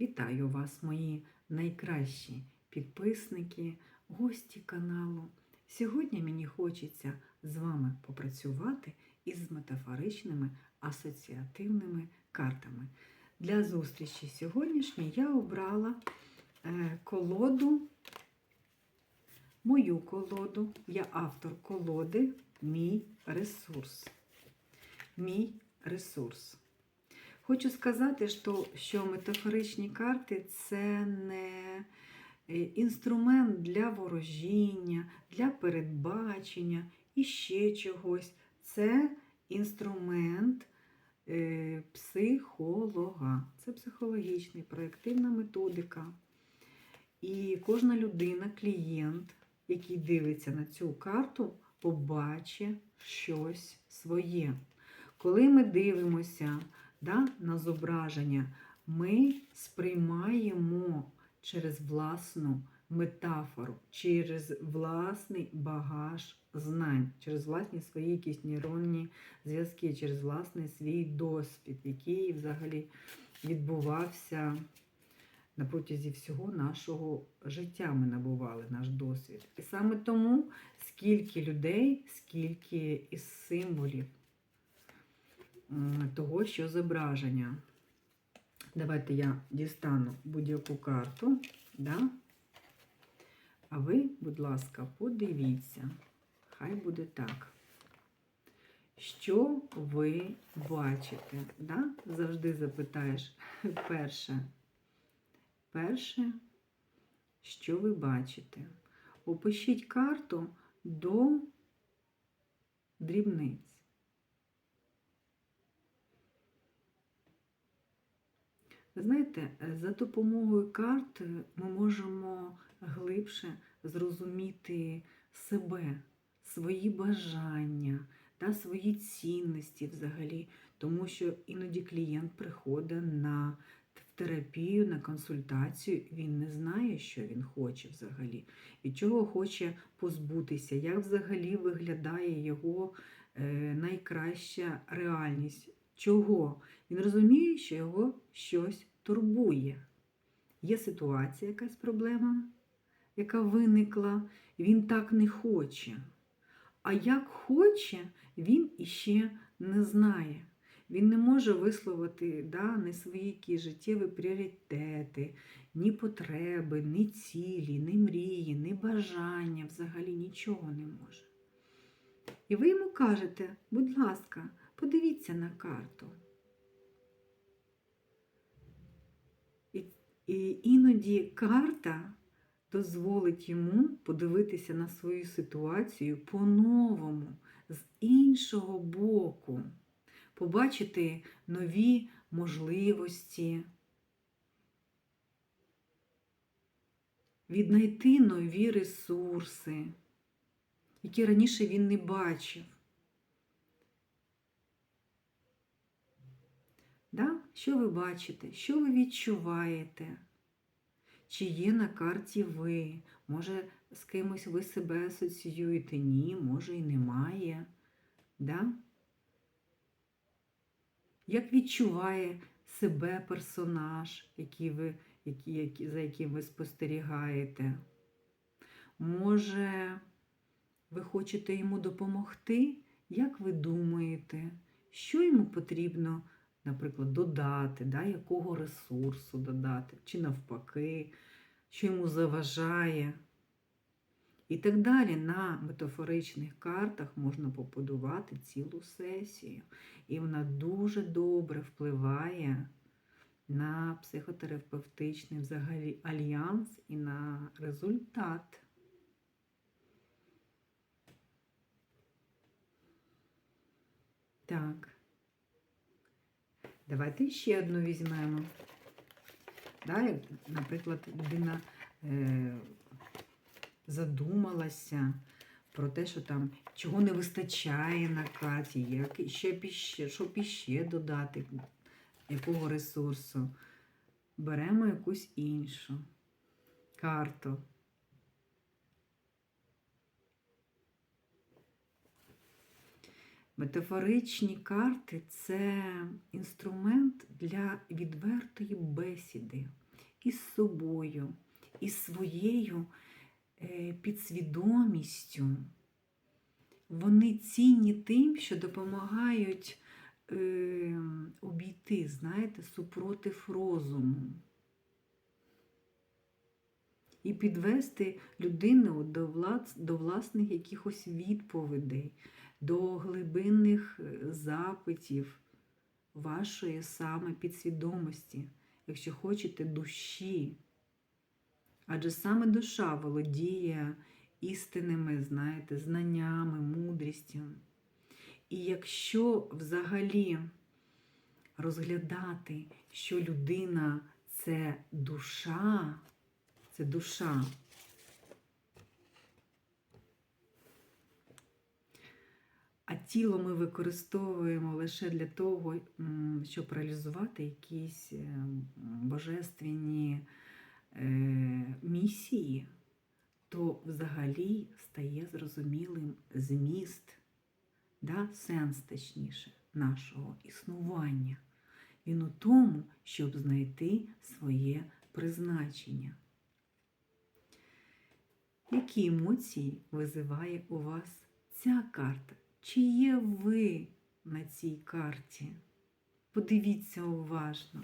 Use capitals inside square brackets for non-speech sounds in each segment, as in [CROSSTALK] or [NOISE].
Вітаю вас, мої найкращі підписники, гості каналу. Сьогодні мені хочеться з вами попрацювати із метафоричними асоціативними картами. Для зустрічі сьогоднішньої я обрала е, колоду, мою колоду. Я автор колоди Мій ресурс. Мій ресурс. Хочу сказати, що, метафоричні карти це не е, інструмент для ворожіння, для передбачення і ще чогось. Це інструмент е, психолога. Це психологічний, проєктивна методика. І кожна людина, клієнт, який дивиться на цю карту, побачить щось своє. Коли ми дивимося да, на зображення, ми сприймаємо через власну метафору, через власний багаж знань, через власні свої якісь нейронні зв'язки, через власний свій досвід, який взагалі відбувався на протязі всього нашого життя. Ми набували наш досвід. І саме тому, скільки людей, скільки із символів того, що зображення. Давайте я дістану будь-яку карту, да? а ви, будь ласка, подивіться, хай буде так. Що ви бачите? Да? Завжди запитаєш [LAUGHS] перше. Перше, що ви бачите? Опишіть карту до дрібниць. Ви знаєте, за допомогою карт ми можемо глибше зрозуміти себе, свої бажання та свої цінності взагалі, тому що іноді клієнт приходить на терапію, на консультацію, він не знає, що він хоче взагалі, від чого хоче позбутися, як взагалі виглядає його е, найкраща реальність. Чого? Він розуміє, що його щось турбує. Є ситуація, якась проблема, яка виникла, він так не хоче. А як хоче, він іще не знає. Він не може висловити да, ні свої які життєві пріоритети, ні потреби, ні цілі, ні мрії, ні бажання, взагалі нічого не може. І ви йому кажете, будь ласка, подивіться на карту. І, і іноді карта дозволить йому подивитися на свою ситуацію по-новому, з іншого боку, побачити нові можливості, віднайти нові ресурси, які раніше він не бачив. Да? Що ви бачите? Що ви відчуваєте? Чи є на карті ви? Може, з кимось ви себе асоціюєте? Ні, може і немає. Да? Як відчуває себе персонаж, який ви, який, за яким ви спостерігаєте? Може, ви хочете йому допомогти? Як ви думаєте, що йому потрібно? Наприклад, додати, да, якого ресурсу додати, чи навпаки, що йому заважає. І так далі на метафоричних картах можна побудувати цілу сесію. І вона дуже добре впливає на психотерапевтичний взагалі альянс і на результат. Так. Давайте ще одну візьмемо. Да, Наприклад, людина е, задумалася про те, що там чого не вистачає на карті, як ще іще, щоб іще додати, якого ресурсу. Беремо якусь іншу карту. Метафоричні карти це інструмент для відвертої бесіди. із собою, із своєю е, підсвідомістю. Вони цінні тим, що допомагають е, обійти, знаєте, супротив розуму. І підвести людину до, влад, до власних якихось відповідей, до глибинних е, запитів вашої саме підсвідомості, якщо хочете, душі. Адже саме душа володіє істинними, знаєте, знаннями, мудрістю. І якщо взагалі розглядати, що людина це душа, це душа, а тіло ми використовуємо лише для того, щоб реалізувати якісь е, божественні е, місії, то взагалі стає зрозумілим зміст, да, сенс точніше, нашого існування. Він у тому, щоб знайти своє призначення. Які емоції визиває у вас ця карта? Чи є ви на цій карті? Подивіться уважно.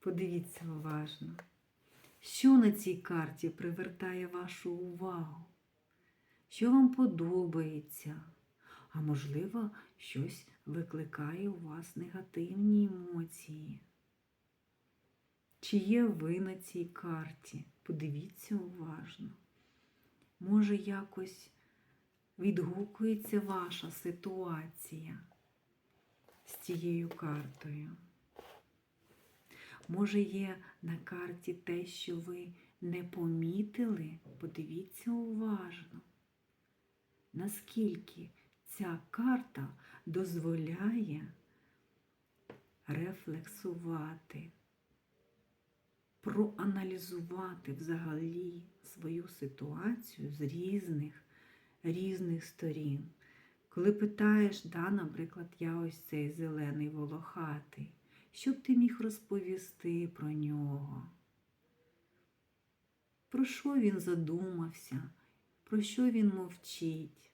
Подивіться уважно. Що на цій карті привертає вашу увагу? Що вам подобається? А можливо, щось викликає у вас негативні емоції? Чи є ви на цій карті? Подивіться уважно. Може, якось відгукується ваша ситуація з цією картою. Може, є на карті те, що ви не помітили? Подивіться уважно, наскільки ця карта дозволяє рефлексувати, проаналізувати взагалі свою ситуацію з різних, різних сторін. Коли питаєш, да, наприклад, я ось цей зелений волохатий, що б ти міг розповісти про нього? Про що він задумався? Про що він мовчить?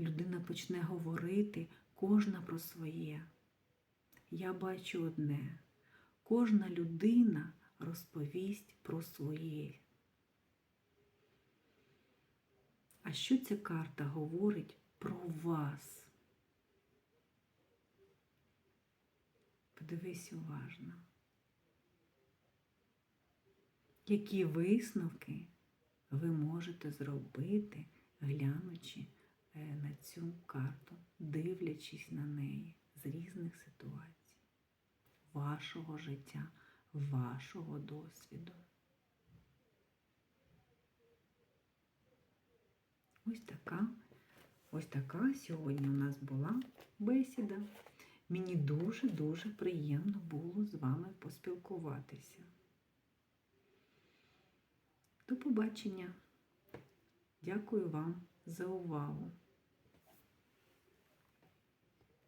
Людина почне говорити кожна про своє. Я бачу одне. Кожна людина розповість про своє. А що ця карта говорить про вас? Подивись уважно. Які висновки ви можете зробити, глянучи е, на цю карту, дивлячись на неї з різних ситуацій, вашого життя, вашого досвіду? Ось така, ось така сьогодні у нас була бесіда. Мені дуже-дуже приємно було з вами поспілкуватися. До побачення. Дякую вам за увагу.